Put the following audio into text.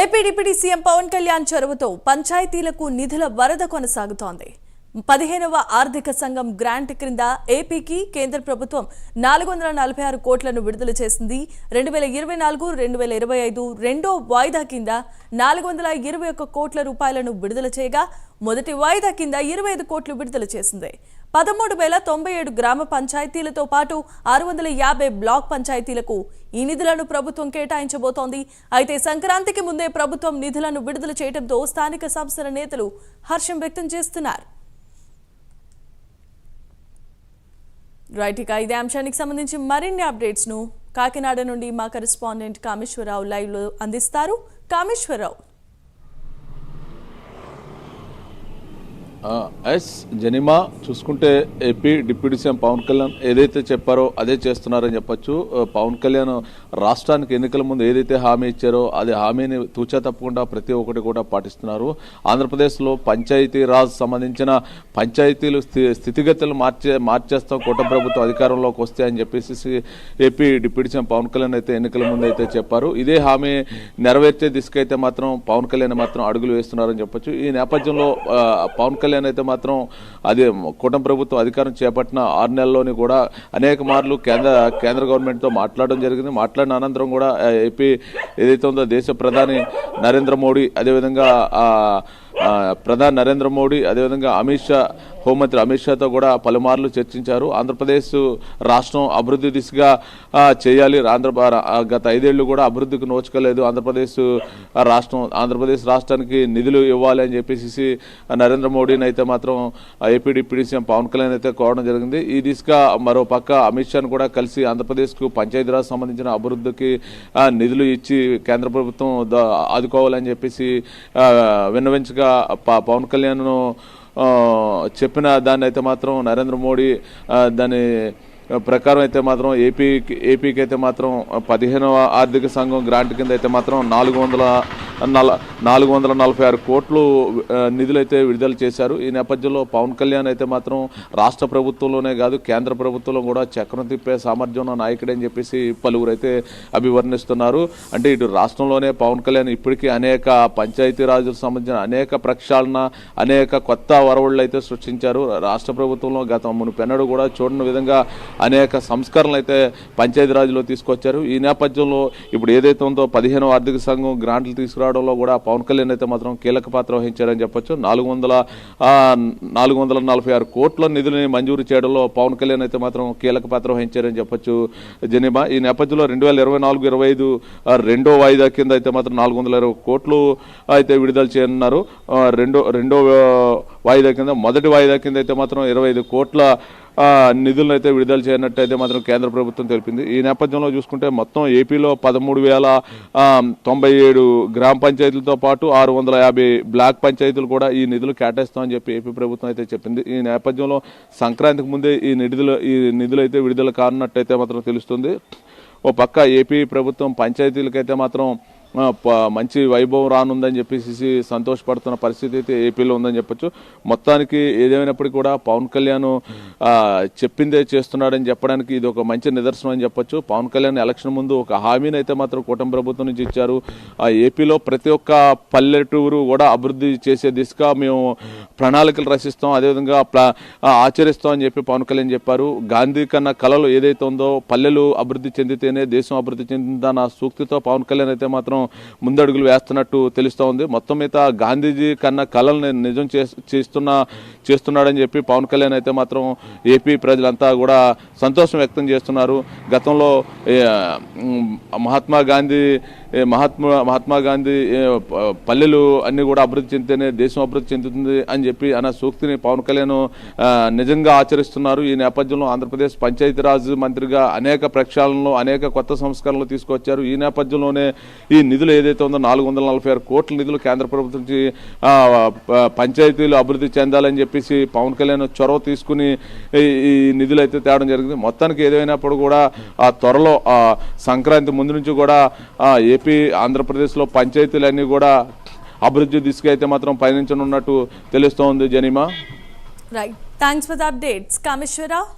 AP deputy CM Pawan Kalyan చొరవతో పంచాయతీలకు నిధుల వరద కొనసాగుతోంది. పదిహేనవ ఆర్థిక సంఘం గ్రాంట్ క్రింద ఏపీకి కేంద్ర ప్రభుత్వం నాలుగు వందల నలభై ఆరు కోట్లను విడుదల చేసింది. రెండు వేల ఇరవై నాలుగు రెండు వేల ఇరవై ఐదు రెండో వాయిదా కింద నాలుగు వందల ఇరవై ఒక్క కోట్ల రూపాయలను విడుదల చేయగా మొదటి వాయిదా కింద ఇరవై ఐదు కోట్లు విడుదల చేసింది. పదమూడు వేల తొంభై ఏడు గ్రామ పంచాయతీలతో పాటు ఆరు వందల యాభై బ్లాక్ పంచాయతీలకు ఈ నిధులను ప్రభుత్వం కేటాయించబోతోంది. అయితే సంక్రాంతికి ముందే ప్రభుత్వం నిధులను విడుదల చేయడంతో స్థానిక సంస్థల నేతలు హర్షం వ్యక్తం చేస్తున్నారు. రైట్ ఇక ఇదే అంశానికి సంబంధించి మరిన్ని అప్డేట్స్ను కాకినాడ నుండి మా కరెస్పాండెంట్ కామేశ్వరరావు లైవ్లో అందిస్తారు. కామేశ్వరరావు. ఎస్ జనిమా చూసుకుంటే AP deputy CM Pawan Kalyan ఏదైతే చెప్పారో అదే చేస్తున్నారని చెప్పొచ్చు. పవన్ కళ్యాణ్ రాష్ట్రానికి ఎన్నికల ముందు ఏదైతే హామీ ఇచ్చారో అది హామీని తూచా తప్పకుండా ప్రతి ఒక్కటి కూడా పాటిస్తున్నారు. ఆంధ్రప్రదేశ్లో పంచాయతీ రాజ్ సంబంధించిన పంచాయతీలు స్థి- స్థితిగతులు మార్చే మార్చేస్తాం. కూటమి ప్రభుత్వం అధికారంలోకి వస్తే అని చెప్పేసి AP deputy CM Pawan Kalyan అయితే ఎన్నికల ముందు అయితే చెప్పారు. ఇదే హామీ నెరవేర్చే దిశకైతే మాత్రం పవన్ కళ్యాణ్ మాత్రం అడుగులు వేస్తున్నారని చెప్పొచ్చు. ఈ నేపథ్యంలో పవన్ కళ్యాణ్ అయితే మాత్రం అదే కూటమి ప్రభుత్వం అధికారం చేపట్టిన ఆరు నెలల్లోని కూడా అనేక మార్లు కేంద్ర కేంద్ర గవర్నమెంట్తో మాట్లాడడం జరిగింది. మాట్లాడిన అనంతరం కూడా ఏపీ ఏదైతే ఉందో దేశ ప్రధాని నరేంద్ర మోడీ అదేవిధంగా ప్రధాని నరేంద్ర మోడీ అదేవిధంగా అమిత్ షా హోంమంత్రి అమిత్ షాతో కూడా పలుమార్లు చర్చించారు. ఆంధ్రప్రదేశ్ రాష్ట్రం అభివృద్ధి దిశగా చేయాలి. ఆంధ్ర గత ఐదేళ్ళు కూడా అభివృద్ధికి నోచుకోలేదు. ఆంధ్రప్రదేశ్ రాష్ట్రం ఆంధ్రప్రదేశ్ రాష్ట్రానికి నిధులు ఇవ్వాలి అని చెప్పేసి నరేంద్ర మోడీని అయితే మాత్రం AP deputy CM Pawan Kalyan అయితే కోరడం జరిగింది. ఈ దిశగా మరో పక్క అమిత్ షాను కూడా కలిసి ఆంధ్రప్రదేశ్కు పంచాయతీరాజ్ సంబంధించిన అభివృద్ధికి నిధులు ఇచ్చి కేంద్ర ప్రభుత్వం ఆదుకోవాలని చెప్పేసి విన్నవించగా ప- పవన్ కళ్యాణ్ను చెప్పిన దాన్ని అయితే మాత్రం నరేంద్ర మోడీ దాని ప్రకారం అయితే మాత్రం ఏపీకి ఏపీకి అయితే మాత్రం పదిహేనవ ఆర్థిక సంఘం గ్రాంట్ కింద అయితే మాత్రం నాలుగు వందల నాలుగు వందల నలభై ఆరు కోట్లు నిధులైతే విడుదల చేశారు. ఈ నేపథ్యంలో పవన్ కళ్యాణ్ అయితే మాత్రం రాష్ట్ర ప్రభుత్వంలోనే కాదు కేంద్ర ప్రభుత్వంలో కూడా చక్రం తిప్పే సామర్థ్యం ఉన్న నాయకుడని చెప్పేసి పలువురు అయితే అభివర్ణిస్తున్నారు. అంటే ఇటు రాష్ట్రంలోనే పవన్ కళ్యాణ్ ఇప్పటికీ అనేక పంచాయతీరాజులకు సంబంధించిన అనేక ప్రక్షాళన అనేక కొత్త వరవళ్ళు అయితే సృష్టించారు. రాష్ట్ర ప్రభుత్వంలో గత మునుపెన్నడు కూడా చూడని విధంగా అనేక సంస్కరణలు అయితే పంచాయతీరాజులో తీసుకొచ్చారు. ఈ నేపథ్యంలో ఇప్పుడు ఏదైతే ఉందో పదిహేనవ ఆర్థిక సంఘం గ్రాంట్లు పోరాటంలో కూడా పవన్ కళ్యాణ్ అయితే మాత్రం కీలక పాత్ర వహించారని చెప్పొచ్చు. నాలుగు వందల నాలుగు వందల నలభై ఆరు కోట్ల నిధులని మంజూరు చేయడంలో పవన్ కళ్యాణ్ అయితే మాత్రం కీలక పాత్ర వహించారని చెప్పొచ్చు. జనిమా ఈ నేపథ్యంలో రెండు వేల ఇరవై నాలుగు ఇరవై ఐదు రెండో వాయిదా కింద అయితే మాత్రం నాలుగు వందల ఇరవై కోట్లు అయితే విడుదల చేయనున్నారు. రెండో రెండో వాయిదా కింద మొదటి వాయిదా కింద అయితే మాత్రం ఇరవై ఐదు కోట్ల నిధులను అయితే విడుదల చేయనట్టయితే మాత్రం కేంద్ర ప్రభుత్వం తెలిపింది. ఈ నేపథ్యంలో చూసుకుంటే మొత్తం ఏపీలో పదమూడు వేల తొంభై ఏడు గ్రామ పంచాయతీలతో పాటు ఆరు వందల యాభై బ్లాక్ పంచాయతీలు కూడా ఈ నిధులు కేటాయిస్తామని చెప్పి ఏపీ ప్రభుత్వం అయితే చెప్పింది. ఈ నేపథ్యంలో సంక్రాంతికి ముందే ఈ నిధులు ఈ నిధులు అయితే విడుదల కానున్నట్టయితే మాత్రం తెలుస్తుంది. ఓ పక్క ఏపీ ప్రభుత్వం పంచాయతీలకైతే మాత్రం మంచి వైభవం రానుందని చెప్పేసి సంతోషపడుతున్న పరిస్థితి అయితే ఏపీలో ఉందని చెప్పొచ్చు. మొత్తానికి ఏదేమైనప్పటికీ కూడా పవన్ కళ్యాణ్ చెప్పిందే చేస్తున్నాడని చెప్పడానికి ఇది ఒక మంచి నిదర్శనం అని చెప్పొచ్చు. పవన్ కళ్యాణ్ ఎలక్షన్ ముందు ఒక హామీని అయితే మాత్రం కూటమి ప్రభుత్వం నుంచి ఇచ్చారు. ఆ ఏపీలో ప్రతి ఒక్క పల్లెటూరు కూడా అభివృద్ధి చేసే దిశగా మేము ప్రణాళికలు రచిస్తాం. అదేవిధంగా ఆచరిస్తాం అని చెప్పి పవన్ కళ్యాణ్ చెప్పారు. గాంధీ కన్నా కళలు ఏదైతే ఉందో పల్లెలు అభివృద్ధి చెందితేనే దేశం అభివృద్ధి చెందిందన్న సూక్తితో పవన్ కళ్యాణ్ అయితే మాత్రం ముందడుగులు వేస్తున్నట్టు తెలుస్తూ ఉంది. మొత్తం మీద గాంధీజీ కన్నా కళల్ని నిజం చేస్- చేస్తున్న చేస్తున్నాడని చెప్పి పవన్ కళ్యాణ్ అయితే మాత్రం ఏపీ ప్రజలంతా కూడా సంతోషం వ్యక్తం చేస్తున్నారు. గతంలో మహాత్మా గాంధీ మహాత్మా మహాత్మా గాంధీ పల్లెలు అన్నీ కూడా అభివృద్ధి చెందితేనే దేశం అభివృద్ధి చెందుతుంది అని చెప్పి అన్న సూక్తిని పవన్ కళ్యాణ్ నిజంగా ఆచరిస్తున్నారు. ఈ నేపథ్యంలో ఆంధ్రప్రదేశ్ పంచాయతీరాజ్ మంత్రిగా అనేక ప్రక్షాళనలు అనేక కొత్త సంస్కరణలు తీసుకొచ్చారు. ఈ నేపథ్యంలోనే ఈ నిధులు ఏదైతే ఉందో నాలుగు వందల నలభై ఆరు కోట్ల నిధులు కేంద్ర ప్రభుత్వం నుంచి పంచాయతీలు అభివృద్ధి చెందాలని చెప్పేసి పవన్ కళ్యాణ్ చొరవ తీసుకుని ఈ నిధులు అయితే తేవడం జరిగింది. మొత్తానికి ఏదైనప్పుడు కూడా ఆ త్వరలో సంక్రాంతి ముందు నుంచి కూడా ఏ ఏపీ ఆంధ్రప్రదేశ్లో పంచాయతీలన్నీ కూడా అభివృద్ధి దిశగా అయితే మాత్రం పయనించనున్నట్టు తెలుస్తోంది Janima. Right thanks for the updates Kameswararao